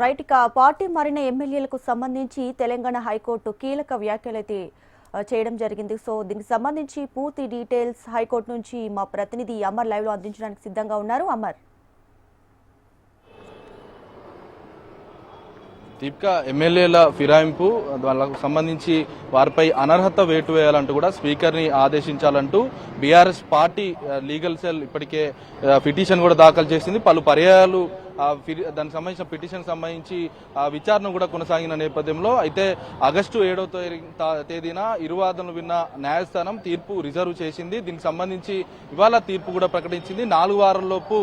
Right ఇక party మారిన ఎమ్మెల్యేలకు సంబంధించి తెలంగాణ హైకోర్టు కీలక వ్యాఖ్యలైతే చేయడం జరిగింది. సో దీనికి సంబంధించి పూర్తి డీటెయిల్స్ హైకోర్టు నుంచి మా ప్రతినిధి అమర్ లైవ్లో అందించడానికి సిద్ధంగా ఉన్నారు. అమర్. దీపిక ఎమ్మెల్యేల ఫిరాయింపు వాళ్ళకు సంబంధించి వారిపై అనర్హత వేటు వేయాలంటూ కూడా స్పీకర్ని ఆదేశించాలంటూ బీఆర్ఎస్ పార్టీ లీగల్ సెల్ ఇప్పటికే పిటిషన్ కూడా దాఖలు చేసింది. పలు పర్యాయాలు దానికి సంబంధించిన పిటిషన్ సంబంధించి ఆ, విచారణ కూడా కొనసాగిన నేపథ్యంలో అయితే ఆగస్టు ఏడవ తే- తా- తేదీన ఇరువాదనలు విన్న న్యాయస్థానం తీర్పు రిజర్వ్ చేసింది. దీనికి సంబంధించి ఇవాళ తీర్పు కూడా ప్రకటించింది. నాలుగు వారాల్లోపు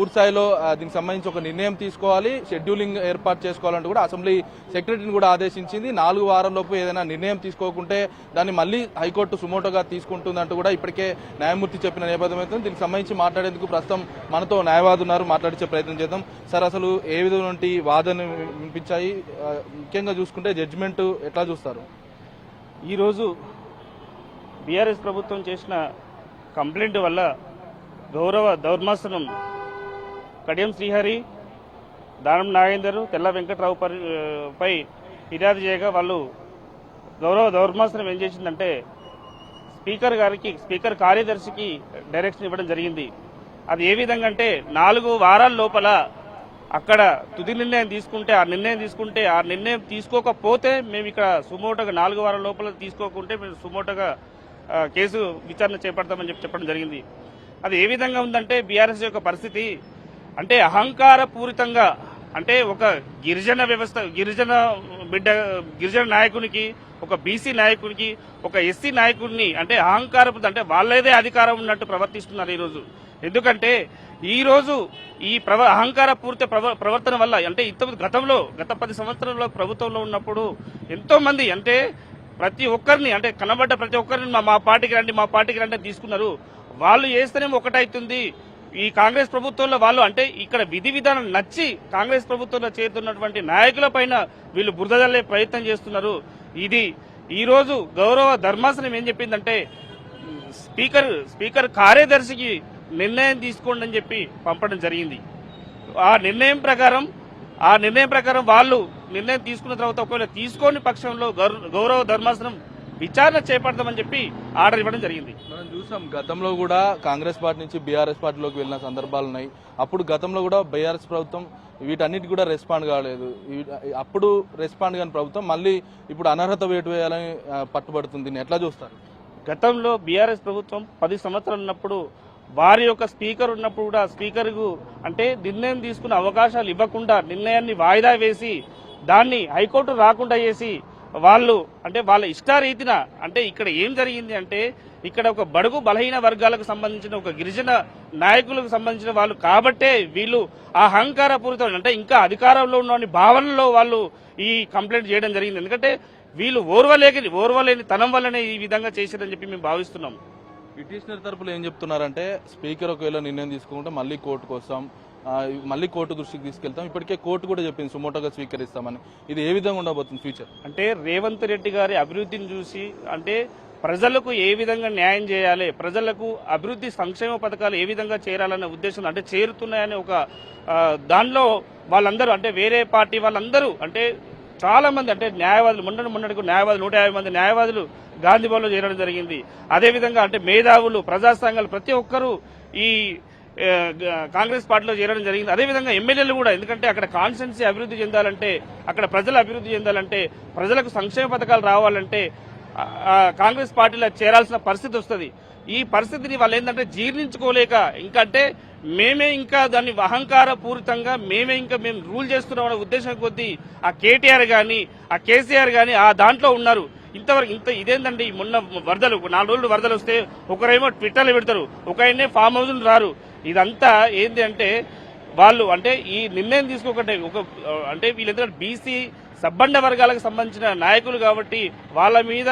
పూర్తిస్థాయిలో దీనికి సంబంధించి ఒక నిర్ణయం తీసుకోవాలి షెడ్యూలింగ్ ఏర్పాటు చేసుకోవాలంటూ కూడా అసెంబ్లీ సెక్రటరీని కూడా ఆదేశించింది. నాలుగు వారాల్లోపు ఏదైనా నిర్ణయం తీసుకోకుంటే దాన్ని మళ్ళీ హైకోర్టు సుమోటోగా తీసుకుంటుందంటూ కూడా ఇప్పటికే న్యాయమూర్తి చెప్పిన నేపథ్యం అయితే దీనికి సంబంధించి మాట్లాడేందుకు ప్రస్తుతం మనతో న్యాయవాది ఉన్నారు మాట్లాడించే ప్రయత్నం చేద్దాం. సార్ అసలు ఏ విధమైన వాదన వినిపించాయి? ముఖ్యంగా చూసుకుంటే జడ్జిమెంట్ ఎట్లా చూస్తారు? ఈరోజు బీఆర్ఎస్ ప్రభుత్వం చేసిన కంప్లైంట్ వల్ల గౌరవ దౌర్మాసనం కడియం శ్రీహరి దానం నాగేందర్ తెల్ల వెంకట్రావు పై ఫిర్యాదు చేయగా వాళ్ళు గౌరవ దౌర్మాసనం ఏం చేసిందంటే స్పీకర్ గారికి స్పీకర్ కార్యదర్శికి డైరెక్షన్ ఇవ్వడం జరిగింది. అది ఏ విధంగా అంటే నాలుగు వారాల లోపల అక్కడ తుది నిర్ణయం తీసుకుంటే ఆ నిర్ణయం తీసుకుంటే ఆ నిర్ణయం తీసుకోకపోతే మేము ఇక్కడ సుమోటోగా నాలుగు వారాల లోపల తీసుకోకుంటే మేము సుమోటోగా కేసు విచారణ చేపడతామని చెప్పి చెప్పడం జరిగింది. అది ఏ విధంగా ఉందంటే బీఆర్ఎస్ యొక్క పరిస్థితి అంటే అహంకార పూరితంగా అంటే ఒక గిరిజన వ్యవస్థ గిరిజన బిడ్డ గిరిజన నాయకునికి ఒక బీసీ నాయకునికి ఒక ఎస్సీ నాయకుడిని అంటే అహంకారపు అంటే వాళ్ళదే అధికారం ఉన్నట్టు ప్రవర్తిస్తున్నారు ఈరోజు. ఎందుకంటే ఈరోజు ఈ ప్రవ అహంకార పూర్తి ప్రవ- ప్రవర్తన వల్ల అంటే ఇంత గతంలో గత పది సంవత్సరంలో ప్రభుత్వంలో ఉన్నప్పుడు ఎంతో మంది అంటే ప్రతి ఒక్కరిని అంటే కనబడ్డ ప్రతి ఒక్కరిని మా- పార్టీకి రండి మా పార్టీకి రండి తీసుకున్నారు. వాళ్ళు చేస్తేనేమో ఒకటైతుంది. ఈ కాంగ్రెస్ ప్రభుత్వంలో వాళ్ళు అంటే ఇక్కడ విధి విధానం నచ్చి కాంగ్రెస్ ప్రభుత్వంలో చేరుతున్నటువంటి నాయకుల పైన వీళ్ళు బురదజల్లే ప్రయత్నం చేస్తున్నారు. ఇది ఈరోజు గౌరవ ధర్మాసనం ఏం చెప్పిందంటే స్పీకర్ స్పీకర్ కార్యదర్శికి నిర్ణయం తీసుకోండి అని చెప్పి పంపడం జరిగింది. ఆ నిర్ణయం ప్రకారం ఆ నిర్ణయం ప్రకారం వాళ్ళు నిర్ణయం తీసుకున్న తర్వాత ఒకవేళ తీసుకోని పక్షంలో గౌర- గౌరవ ధర్మాసనం విచారణ చేపడతామని చెప్పి ఆర్డర్ ఇవ్వడం జరిగింది. మనం చూసాం గతంలో కూడా కాంగ్రెస్ పార్టీ నుంచి బీఆర్ఎస్ పార్టీలోకి వెళ్ళిన సందర్భాలు ఉన్నాయి. అప్పుడు గతంలో కూడా బీఆర్ఎస్ ప్రభుత్వం వీటన్నిటి కూడా రెస్పాండ్ కాలేదు. అప్పుడు రెస్పాండ్ కాని ప్రభుత్వం మళ్ళీ ఇప్పుడు అనర్హత వేటు వేయాలని పట్టుబడుతుంది. ఎట్లా చూస్తారు? గతంలో బీఆర్ఎస్ ప్రభుత్వం పది సంవత్సరాలు ఉన్నప్పుడు వారి యొక్క స్పీకర్ ఉన్నప్పుడు కూడా స్పీకర్కు అంటే నిర్ణయం తీసుకునే అవకాశాలు ఇవ్వకుండా నిర్ణయాన్ని వాయిదా వేసి దాన్ని హైకోర్టు రాకుండా చేసి వాళ్ళు అంటే వాళ్ళ ఇష్టారీతిన అంటే ఇక్కడ ఏం జరిగింది అంటే ఇక్కడ ఒక బడుగు బలహీన వర్గాలకు సంబంధించిన ఒక గిరిజన నాయకులకు సంబంధించిన వాళ్ళు కాబట్టే వీళ్ళు ఆ అహంకారపూరితం అంటే ఇంకా అధికారంలో ఉన్న భావనలో వాళ్ళు ఈ కంప్లైంట్ చేయడం జరిగింది. ఎందుకంటే వీళ్ళు ఓర్వలేకని ఓర్వలేని తనం వల్లనే ఈ విధంగా చేశారని చెప్పి మేము భావిస్తున్నాం. పిటిషనర్ తరపులు ఏం చెప్తున్నారంటే స్పీకర్ ఒకవేళ నిర్ణయం తీసుకుంటే మళ్ళీ కోర్టుకు వస్తాం మళ్ళీ కోర్టు దృష్టికి తీసుకెళ్తాం. ఇప్పటికే కోర్టు కూడా చెప్పింది సుమోటోగా స్వీకరిస్తామని. ఇది ఏ విధంగా ఉండబోతుంది ఫ్యూచర్? అంటే రేవంత్ రెడ్డి గారి అభివృద్ధిని చూసి అంటే ప్రజలకు ఏ విధంగా న్యాయం చేయాలి ప్రజలకు అభివృద్ధి సంక్షేమ పథకాలు ఏ విధంగా చేరాలనే ఉద్దేశం అంటే చేరుతున్నాయని ఒక దానిలో వాళ్ళందరూ అంటే వేరే పార్టీ వాళ్ళందరూ అంటే చాలా మంది అంటే న్యాయవాదులు మొన్నటి మొన్నటికి న్యాయవాదులు నూట యాభై మంది న్యాయవాదులు గాంధీభవన్లో చేరడం జరిగింది. అదేవిధంగా అంటే మేధావులు ప్రజా సంఘాలు ప్రతి ఒక్కరూ ఈ కాంగ్రెస్ పార్టీలో చేరడం జరిగింది. అదేవిధంగా ఎమ్మెల్యేలు కూడా ఎందుకంటే అక్కడ కాన్స్టెన్సీ అభివృద్ధి చెందాలంటే అక్కడ ప్రజలు అభివృద్ధి చెందాలంటే ప్రజలకు సంక్షేమ పథకాలు రావాలంటే కాంగ్రెస్ పార్టీలో చేరాల్సిన పరిస్థితి వస్తుంది. ఈ పరిస్థితిని వాళ్ళు ఏంటంటే జీర్ణించుకోలేక ఇంకంటే మేమే ఇంకా దాన్ని అహంకార పూరితంగా మేమే ఇంకా మేము రూల్ చేస్తున్నాం అనే ఉద్దేశం కొద్దీ ఆ కేటీఆర్ కానీ ఆ కేసీఆర్ కానీ ఆ దాంట్లో ఉన్నారు. ఇంతవరకు ఇంత ఇదేందండి మొన్న వరదలు నాలుగు రోజులు వరదలు వస్తే ఒకరేమో ట్విట్టర్లు పెడతారు. ఒక ఆయనే ఫామ్ హౌస్లు రారు. ఇదంతా ఏంది అంటే వాళ్ళు అంటే ఈ నిర్ణయం తీసుకోకుండా ఒక అంటే వీళ్ళందరూ బీసీ సబ్బండ వర్గాలకు సంబంధించిన నాయకులు కాబట్టి వాళ్ళ మీద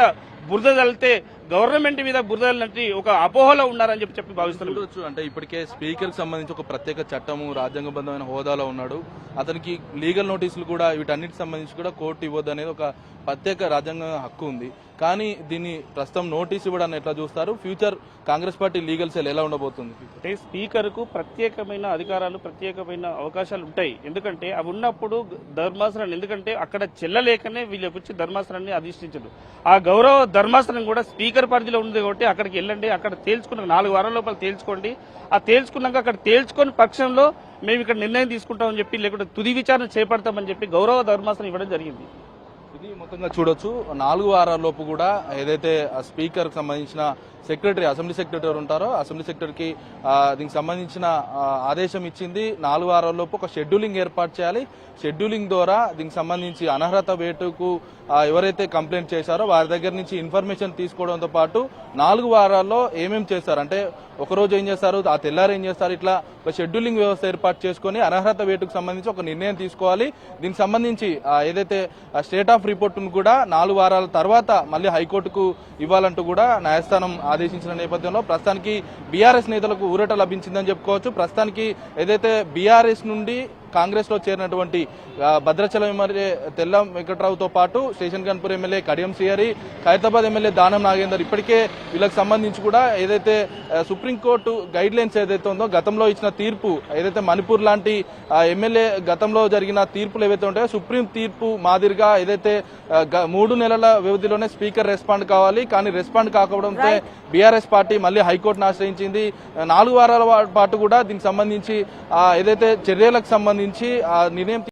బురద తల్లితే గవర్నమెంట్ మీద బురదలంటే ఒక అపోహలో ఉన్నారని చెప్పి చెప్పి భావిస్తున్నాం. అంటే ఇప్పటికే స్పీకర్ సంబంధించి ఒక ప్రత్యేక చట్టము రాజ్యాంగబద్ధమైన హోదాలో ఉన్నాడు. అతనికి లీగల్ నోటీసులు కూడా వీటన్నిటి సంబంధించి కూడా కోర్టు ఇవ్వద్దు అనేది ఒక ప్రత్యేక రాజ్యాంగ హక్కు ఉంది. కానీ దీన్ని ప్రస్తుతం నోటీస్ ఇవ్వడాన్ని ఎట్లా చూస్తారు? Future Congress party legal cell ఎలా ఉండబోతుంది? అంటే స్పీకర్కు ప్రత్యేకమైన అధికారాలు ప్రత్యేకమైన అవకాశాలు ఉంటాయి. ఎందుకంటే అవి ఉన్నప్పుడు ధర్మాసనాన్ని ఎందుకంటే అక్కడ చెల్లలేకనే వీళ్ళకి వచ్చి ధర్మాసనాన్ని అధిష్ఠించదు. ఆ గౌరవ ధర్మాసనం కూడా స్పీకర్ పరిధిలో ఉంది కాబట్టి అక్కడికి వెళ్ళండి అక్కడ తేల్చుకున్న నాలుగు వారాల లోపల తేల్చుకోండి. ఆ తేల్చుకున్నాక అక్కడ తేల్చుకొని పక్షంలో మేము ఇక్కడ నిర్ణయం తీసుకుంటామని చెప్పి లేకుంటే తుది విచారణ చేపడతామని చెప్పి గౌరవ ధర్మాసనం ఇవ్వడం జరిగింది. ఇది మొత్తంగా చూడొచ్చు. నాలుగు వారాల లోపు కూడా ఏదైతే స్పీకర్కి స్పీకర్ సంబంధించిన సెక్రటరీ అసెంబ్లీ సెక్రటరీ ఉంటారో అసెంబ్లీ సెక్రటరీకి దీనికి సంబంధించిన ఆదేశం ఇచ్చింది. నాలుగు వారాల లోపు ఒక షెడ్యూలింగ్ ఏర్పాటు చేయాలి. షెడ్యూలింగ్ ద్వారా దీనికి సంబంధించి అనర్హత వేటుకు ఎవరైతే కంప్లైంట్ చేశారో వారి దగ్గర నుంచి ఇన్ఫర్మేషన్ తీసుకోవడంతో పాటు నాలుగు వారాల్లో ఏమేం చేశారంటే ఒకరోజు ఒక రోజు ఏం చేస్తారు? ఆ తెల్లారు ఏం చేస్తారు? ఇట్లా ఒక షెడ్యూలింగ్ వ్యవస్థ ఏర్పాటు చేసుకొని అనర్హత వేటుకు సంబంధించి ఒక నిర్ణయం తీసుకోవాలి. దీనికి సంబంధించి ఏదైతే స్టేట్ ఆఫ్ రిపోర్ట్ను కూడా నాలుగు వారాల తర్వాత మళ్ళీ హైకోర్టుకు ఇవ్వాలంటూ కూడా న్యాయస్థానం ఆదేశించిన నేపథ్యంలో ప్రస్తుతానికి బీఆర్ఎస్ నేతలకు ఊరట లభించిందని చెప్పుకోవచ్చు. ప్రస్తుతానికి ఏదైతే బీఆర్ఎస్ నుండి కాంగ్రెస్లో చేరినటువంటి భద్రాచలం ఎమ్మెల్యే తెల్లం వెంకట్రావుతో పాటు స్టేషన్ గన్పూర్ ఎమ్మెల్యే కడియం శ్రీహరి ఖైరతాబాద్ ఎమ్మెల్యే దానం నాగేందర్ ఇప్పటికే వీళ్ళకి సంబంధించి కూడా ఏదైతే సుప్రీంకోర్టు గైడ్ లైన్స్ ఏదైతే ఉందో గతంలో ఇచ్చిన తీర్పు ఏదైతే మణిపూర్ లాంటి ఎమ్మెల్యే గతంలో జరిగిన తీర్పులు ఏవైతే ఉంటాయో సుప్రీం తీర్పు మాదిరిగా ఏదైతే మూడు నెలల వ్యవధిలోనే స్పీకర్ రెస్పాండ్ కావాలి. కానీ రెస్పాండ్ కాకపోవడంతో బీఆర్ఎస్ పార్టీ మళ్ళీ హైకోర్టును ఆశ్రయించింది. నాలుగు వారాల పాటు కూడా దీనికి సంబంధించి ఏదైతే చర్యలకు సంబంధించి ఆ నిర్ణయం